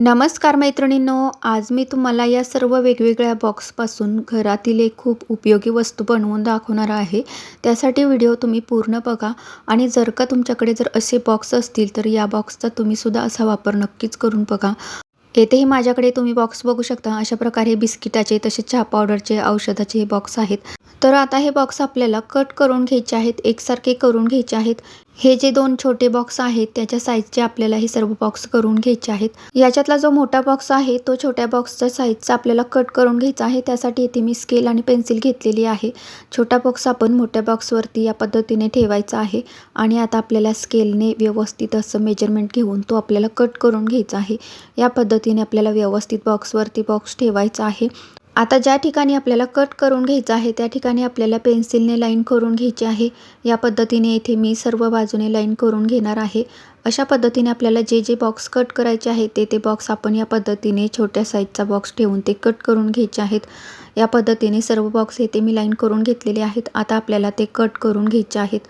नमस्कार मैत्रिणींनो आज मी तुम्हाला या सर्व वेगवेगळ्या बॉक्सपासून घरातील एक खूप उपयोगी वस्तू बनवून दाखवणार आहे. त्यासाठी व्हिडिओ तुम्ही पूर्ण बघा आणि जर का तुमच्याकडे जर असे बॉक्स असतील तर या बॉक्सचा तुम्हीसुद्धा असा वापर नक्कीच करून बघा. येथेही माझ्याकडे तुम्ही बॉक्स बघू शकता. अशा प्रकारे बिस्किटाचे तसेच चहा पावडरचे औषधाचे हे बॉक्स आहेत. तर आता हे बॉक्स आपल्याला कट करून घ्यायचे आहेत एकसारखे करून घ्यायचे आहेत. हे जे दोन छोटे बॉक्स आहेत त्याच्या साईजचे आपल्याला हे सर्व बॉक्स करून घ्यायचे आहेत. याच्यातला जो मोठा बॉक्स आहे तो छोट्या बॉक्सच्या साईजचा आपल्याला कट करून घ्यायचा आहे. त्यासाठी इथे मी स्केल आणि पेन्सिल घेतलेली आहे. छोटा बॉक्स आपण मोठ्या बॉक्सवरती या पद्धतीने ठेवायचा आहे आणि आता आपल्याला स्केलने व्यवस्थित असं मेजरमेंट घेऊन तो आपल्याला कट करून घ्यायचा आहे. या पद्धतीने आपल्याला व्यवस्थित बॉक्सवरती बॉक्स ठेवायचा आहे. आता ज्या ठिकाणी आपल्याला कट करून घ्यायचं आहे त्या ठिकाणी आपल्याला पेन्सिलने लाईन करून घ्यायची आहे. या पद्धतीने इथे मी सर्व बाजूने लाईन करून घेणार आहे. अशा पद्धतीने आपल्याला जे जे बॉक्स कट करायचे आहे ते ते बॉक्स आपण या पद्धतीने छोट्या साईजचा बॉक्स ठेवून ते कट करून घ्यायचे आहेत. या पद्धतीने सर्व बॉक्स येथे मी लाईन करून घेतलेले आहेत. आता आपल्याला ते कट करून घ्यायचे आहेत.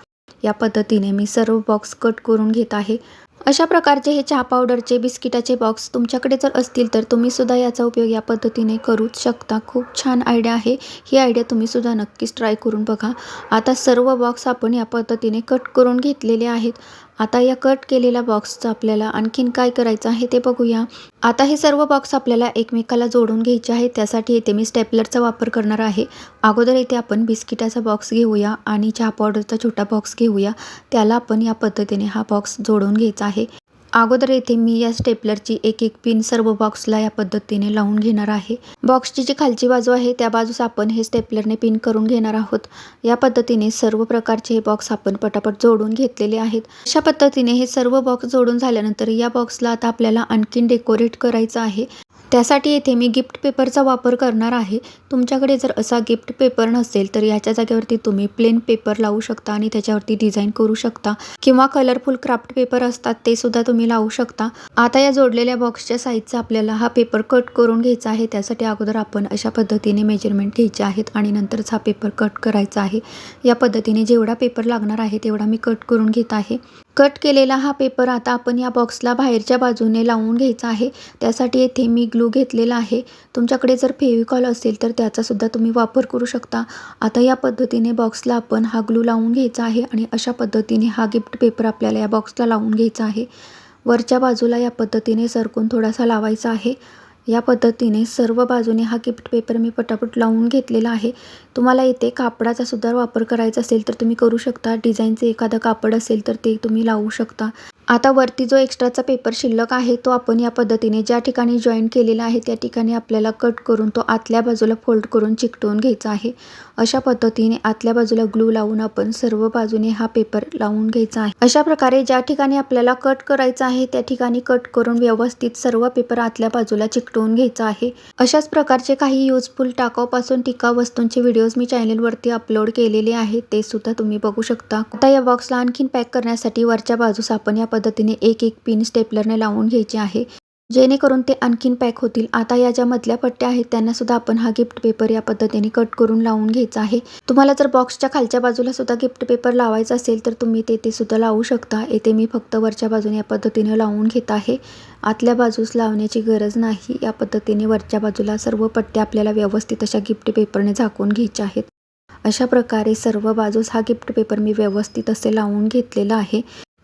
या पद्धतीने मी सर्व बॉक्स कट करून घेत आहे. अशा प्रकारचे हे चहा पावडरचे बिस्किटाचे बॉक्स तुमच्याकडे जर असतील तर तुम्हीसुद्धा याचा उपयोग या पद्धतीने करूच शकता. खूप छान आयडिया आहे. ही आयडिया तुम्हीसुद्धा नक्कीच ट्राय करून बघा. आता सर्व बॉक्स आपण या पद्धतीने कट करून घेतलेले आहेत. आता या कट केलेल्या बॉक्सचं आपल्याला आणखीन काय करायचं आहे ते बघूया. आता हे सर्व बॉक्स आपल्याला एकमेकाला जोडून घ्यायचे आहे त्यासाठी इथे मी स्टेपलरचा वापर करणार आहे. अगोदर इथे आपण बिस्किटाचा बॉक्स घेऊया आणि चहा पावडरचा छोटा बॉक्स घेऊया. त्याला आपण या पद्धतीने हा बॉक्स जोडून घ्यायचा आहे. अगोदर येथे मी या स्टेपलरची एक एक पिन सर्व बॉक्सला या पद्धतीने लावून घेणार आहे. बॉक्सची जी खालची बाजू आहे त्या बाजूस आपण हे स्टेपलरने पिन करून घेणार आहोत. या पद्धतीने सर्व प्रकारचे हे बॉक्स आपण पटापट जोडून घेतलेले आहेत. अशा पद्धतीने हे सर्व बॉक्स जोडून झाल्यानंतर या बॉक्सला आता आपल्याला आणखीन डेकोरेट करायचं आहे. त्यासाठी येथे मी गिफ्ट पेपरचा वापर करणार आहे. तुमच्याकडे जर असा गिफ्ट पेपर नसेल तर याच्या जागेवरती तुम्ही प्लेन पेपर लावू शकता आणि त्याच्यावरती डिझाईन करू शकता. किंवा कलरफुल क्राफ्ट पेपर असतात ते सुद्धा तुम्ही लावू शकता. आता या जोडलेल्या बॉक्सच्या साईजचा आपल्याला हा पेपर कट करून घ्यायचा आहे. त्यासाठी अगोदर आपण अशा पद्धतीने मेजरमेंट घ्यायचे आहेत आणि नंतरच हा पेपर कट करायचा आहे. या पद्धतीने जेवढा पेपर लागणार आहे तेवढा मी कट करून घेत आहे. कट केलेला हा पेपर आता आपण या बॉक्सला बाहेरच्या बाजूने लावून घ्यायचा आहे. त्यासाठी येथे मी ग्लू घेतलेला आहे. तुमच्याकडे जर फेविकॉल असेल तर त्याचासुद्धा तुम्ही वापर करू शकता. आता या पद्धतीने बॉक्सला आपण हा ग्लू लावून घ्यायचा आहे आणि अशा पद्धतीने हा गिफ्ट पेपर आपल्याला या बॉक्सला लावून घ्यायचा आहे. वरच्या बाजूला या पद्धतीने सरकून थोडासा लावायचा आहे. या पद्धतीने सर्व बाजूने हा गिफ्ट पेपर मी पटापट लावून घेतलेला आहे. तुम्हाला इथे कापडाचा सुद्धा वापर करायचा असेल तर तुम्ही करू शकता. डिझाईनचे एखादं कापड असेल तर ते तुम्ही लावू शकता. आता वरती जो एक्स्ट्राचा पेपर शिल्लक आहे तो आपण या पद्धतीने ज्या ठिकाणी जॉईन केलेला आहे त्या ठिकाणी आपल्याला कट करून तो आतल्या बाजूला फोल्ड करून चिकटवून घ्यायचा आहे. अशा पद्धतीने आतल्या बाजूला ग्लू लावून आपण सर्व बाजूने हा पेपर लावून घ्यायचा आहे. अशा प्रकारे ज्या ठिकाणी आपल्याला कट करायचा आहे त्या ठिकाणी कट करून व्यवस्थित सर्व पेपर आतल्या बाजूला चिकटवून घ्यायचा आहे. अशाच प्रकारचे काही युजफुल टाकावपासून टिकाऊ वस्तूंचे व्हिडिओज मी चॅनेलवरती अपलोड केलेले आहेत ते सुद्धा तुम्ही बघू शकता. आता या बॉक्सला आणखीन पॅक करण्यासाठी वरच्या बाजूस आपण या पद्धतीने एक एक पिन स्टेपलरने लावून घ्यायचे आहे. जेणेकरून ते आणखीन पॅक होतील. आता या ज्या मधल्या पट्ट्या आहेत त्यांना सुद्धा आपण हा गिफ्ट पेपर या पद्धतीने कट करून लावून घ्यायचा आहे. तुम्हाला जर बॉक्सच्या खालच्या बाजूला सुद्धा गिफ्ट पेपर लावायचा असेल तर तुम्ही ते ते सुद्धा लावू शकता. येथे मी फक्त वरच्या बाजूने या पद्धतीने लावून घेत आहे. आतल्या बाजूस लावण्याची गरज नाही. या पद्धतीने वरच्या बाजूला सर्व पट्ट्या आपल्याला व्यवस्थित अशा गिफ्ट पेपरने झाकून घ्यायच्या आहेत. अशा प्रकारे सर्व बाजूस हा गिफ्ट पेपर मी व्यवस्थित असे लावून घेतलेला आहे.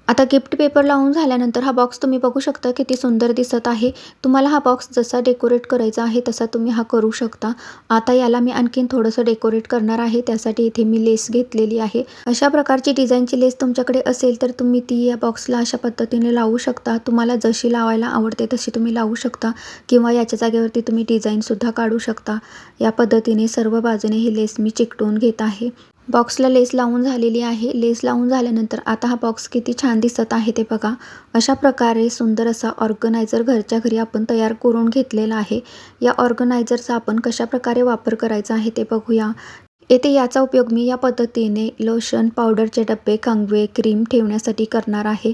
आता गिफ्ट पेपर लावून झाल्यानंतर हा बॉक्स तुम्ही बघू शकता किती सुंदर दिसत आहे. तुम्हाला हा बॉक्स जसा डेकोरेट करायचा आहे तसा तुम्ही हा करू शकता. आता याला मी आणखीन थोडंसं डेकोरेट करणार आहे त्यासाठी इथे मी लेस घेतलेली आहे. अशा प्रकारची डिझाईनची लेस तुमच्याकडे असेल तर तुम्ही ती या बॉक्सला अशा पद्धतीने लावू शकता. तुम्हाला जशी लावायला आवडते तशी तुम्ही लावू शकता किंवा याच्या जागेवरती तुम्ही डिझाईनसुद्धा काढू शकता. या पद्धतीने सर्व बाजूने ही लेस मी चिकटवून घेत आहे. बॉक्सला लेस लावून झालेली आहे. लेस लावून झाल्यानंतर आता हा बॉक्स किती छान दिसत आहे ते बघा. अशा प्रकारे सुंदर असा ऑर्गनायझर घरच्या घरी आपण तयार करून घेतलेला आहे. या ऑर्गनायझरचा आपण कशा प्रकारे वापर करायचा आहे ते बघूया. येथे याचा उपयोग मी या पद्धतीने लोशन पावडरचे डबे कांगवे क्रीम ठेवण्यासाठी करणार आहे.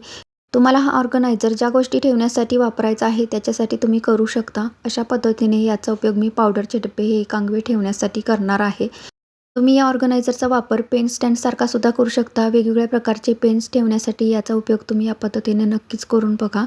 तुम्हाला हा ऑर्गनायझर ज्या गोष्टी ठेवण्यासाठी वापरायचा आहे त्याच्यासाठी तुम्ही करू शकता. अशा पद्धतीने याचा उपयोग मी पावडरचे डबे हे कांगवे ठेवण्यासाठी करणार आहे. तुम्ही या ऑर्गनायझरचा वापर पेन स्टँडसारखा सुद्धा करू शकता. वेगवेगळ्या प्रकारचे पेन्स ठेवण्यासाठी याचा उपयोग तुम्ही या पद्धतीने नक्कीच करून बघा.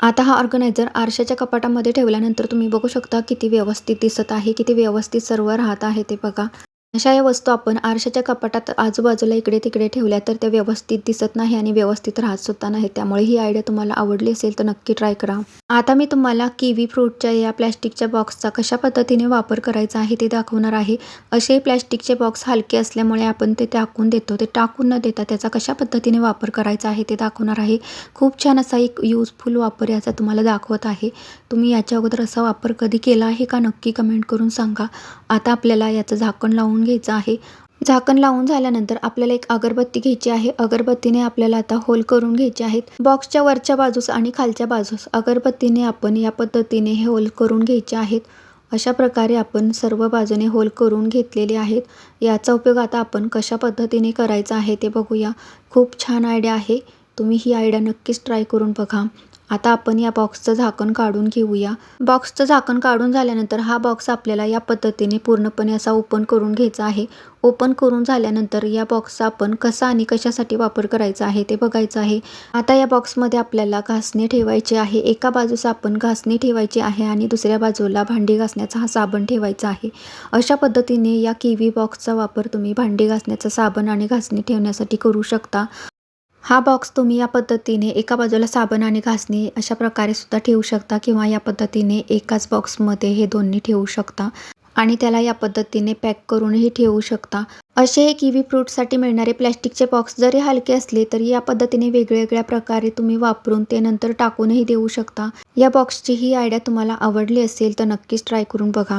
आता हा ऑर्गनायझर आरशाच्या कपाटामध्ये ठेवल्यानंतर तुम्ही बघू शकता किती व्यवस्थित दिसत आहे किती व्यवस्थित सर्व राहत आहे ते बघा. अशा या वस्तू आपण आरशाच्या कपाटात आजूबाजूला इकडे तिकडे ठेवल्या तर त्या व्यवस्थित दिसत नाही आणि व्यवस्थित राहत सुद्धा नाही. त्यामुळे ही आयडिया तुम्हाला आवडली असेल तर नक्की ट्राय करा. आता मी तुम्हाला किवी फ्रूटच्या या प्लॅस्टिकच्या बॉक्सचा कशा पद्धतीने वापर करायचा आहे ते दाखवणार आहे. असे प्लॅस्टिकचे बॉक्स हलके असल्यामुळे आपण ते टाकून देतो. ते टाकून न देता त्याचा कशा पद्धतीने वापर करायचा आहे ते दाखवणार आहे. खूप छान असा एक यूजफुल वापर याचा तुम्हाला दाखवत आहे. तुम्ही याच्या अगोदर असा वापर कधी केला आहे का नक्की कमेंट करून सांगा. आता आपल्याला याचं झाकण लावून घ्यायचं आहे. झाकण लावून झाल्यानंतर आपल्याला एक अगरबत्ती घ्यायची आहे. अगरबत्तीने आपल्याला आता होल करून घ्यायचे आहेत. बॉक्सच्या वरच्या बाजूस आणि खालच्या बाजूस अगरबत्तीने आपण या पद्धतीने हे होल करून घ्यायचे आहेत. अशा प्रकारे आपण सर्व बाजूने होल करून घेतलेले आहेत. याचा उपयोग आता आपण कशा पद्धतीने करायचा आहे ते बघूया. खूप छान आयडिया आहे. तुम्ही ही आयडिया नक्कीच ट्राय करून बघा. आता आपण या बॉक्सचं झाकण काढून घेऊया. बॉक्सचं झाकण काढून झाल्यानंतर हा बॉक्स आपल्याला या पद्धतीने पूर्णपणे असा ओपन करून घ्यायचा आहे. ओपन करून झाल्यानंतर या बॉक्सचा आपण कसा आणि कशासाठी वापर करायचा आहे ते बघायचं आहे. आता या बॉक्समध्ये आपल्याला घासणी ठेवायची आहे. एका बाजूस आपण घासणी ठेवायची आहे आणि दुसऱ्या बाजूला भांडी घासण्याचा हा साबण ठेवायचा आहे. अशा पद्धतीने या किवी बॉक्सचा वापर तुम्ही भांडी घासण्याचा साबण आणि घासणी ठेवण्यासाठी करू शकता. हा बॉक्स तुम्ही या पद्धतीने एका बाजूला साबण आणि घासणी अशा प्रकारे सुद्धा ठेवू शकता किंवा या पद्धतीने एकाच बॉक्समध्ये हे दोन्ही ठेवू शकता. आणि त्याला या पद्धतीने पॅक करूनही ठेवू शकता. असे हे किवी फ्रूटसाठी मिळणारे प्लॅस्टिकचे बॉक्स जरी हलके असले तरी या पद्धतीने वेगवेगळ्या प्रकारे तुम्ही वापरून ते नंतर टाकूनही देऊ शकता. या बॉक्सची ही आयडिया तुम्हाला आवडली असेल तर नक्कीच ट्राय करून बघा.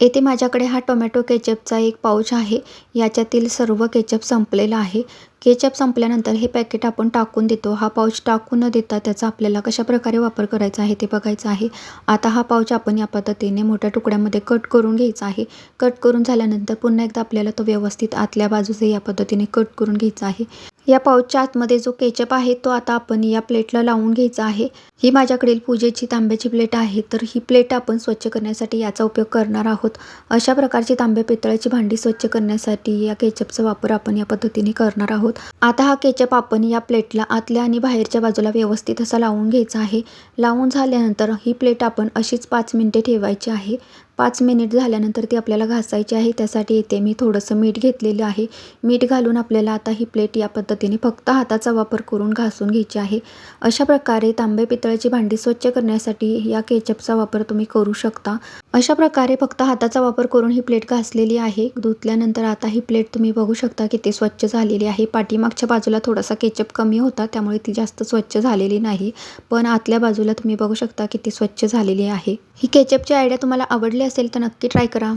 येथे माझ्याकडे हा टोमॅटो केचपचा एक पाऊच आहे. याच्यातील सर्व केचप संपलेला आहे. केचप संपल्यानंतर हे पॅकेट आपण टाकून देतो. हा पाऊच टाकून न देता त्याचा आपल्याला कशा प्रकारे वापर करायचा आहे ते बघायचं आहे. आता हा पाऊच आपण या पद्धतीने मोठ्या तुकड्यामध्ये कट करून घ्यायचा आहे. कट करून झाल्यानंतर पुन्हा एकदा आपल्याला तो व्यवस्थित आतल्या बाजूचे या पद्धतीने कट करून घ्यायचा आहे. या पाऊचच्या आतमध्ये जो केचप आहे तो आता आपण या प्लेटला लावून घ्यायचा आहे. ही माझ्याकडील पूजेची तांब्याची प्लेट आहे तर ही प्लेट आपण स्वच्छ करण्यासाठी याचा उपयोग करणार आहोत. अशा प्रकारची तांब्या पितळाची भांडी स्वच्छ करण्यासाठी या केचपचा वापर आपण या पद्धतीने करणार आहोत. आता हा केचप आपण या प्लेटला आतल्या आणि बाहेरच्या बाजूला व्यवस्थित असा लावून घ्यायचा आहे. लावून झाल्यानंतर ही प्लेट आपण अशीच पाच मिनटे ठेवायची आहे. पाच मिनिट झाल्यानंतर ती आपल्याला घासायची आहे त्यासाठी इथे मी थोडंसं मीठ घेतलेलं आहे. मीठ घालून आपल्याला आता ही प्लेट या पद्धतीने फक्त हाताचा वापर करून घासून घ्यायची आहे. अशा प्रकारे तांबे पितळाची भांडी स्वच्छ करण्यासाठी या केचपचा वापर तुम्ही करू शकता. अशा प्रकारे फक्त हाताचा वापर करून ही प्लेट घासलेली आहे. धुतल्यानंतर आता ही प्लेट तुम्ही बघू शकता किती स्वच्छ झालेली आहे. पाठीमागच्या बाजूला थोडासा केचप कमी होता त्यामुळे ती जास्त स्वच्छ झालेली नाही. पण आतल्या बाजूला तुम्ही बघू शकता किती स्वच्छ झालेली आहे. ही केचपची आयडिया तुम्हाला आवडली असेल तर नक्की ट्राय करा.